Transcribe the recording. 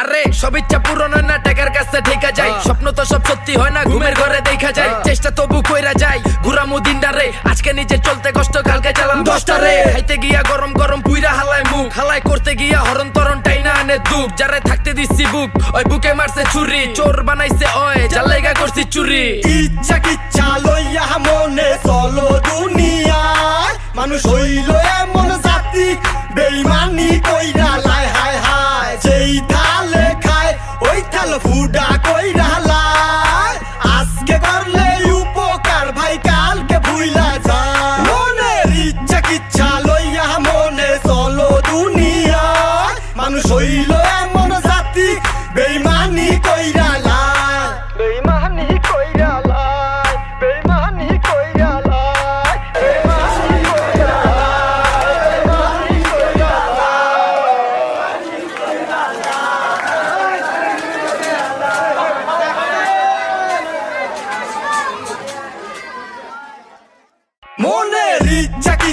আরে সব ইচ্ছা পূরণ হয় না টাকার কাছে ঠেকা যায়। স্বপ্ন তো সব সত্যি হয় না ঘুমের ঘরে দেখা যায়। চেষ্টা তবু কইরা যায় ঘুরামু দিনটা রে। আজকে নিজে চলতে কষ্ট কালকে চালাম দশটা রে। খাইতে গিয়া গরম গরম পুইরা হালায় মুখ। হালায় করতে গিয়া হরন তরন টাইনা আনে দুঃখ যারে থাকতে দিচ্ছি বুক ওই বুকে মারছে ছুরি। চোর বানাইছে ওই জালাইগা লাইগা করছি চুরি। ইচ্ছা কিচ্ছা লইয়া মনে চলো দুনিয়ায়। মানুষ হইল এমন জাতি বেইমানি কইরা থাল কই কইরা আজকে করলে উপকার ভাই, কালকে ভুইলা যা মনের ইচ্ছা কিচ্ছা লইয়া মনে চলো দুনিয়া মানুষ হইল মনের ইচ্ছা কি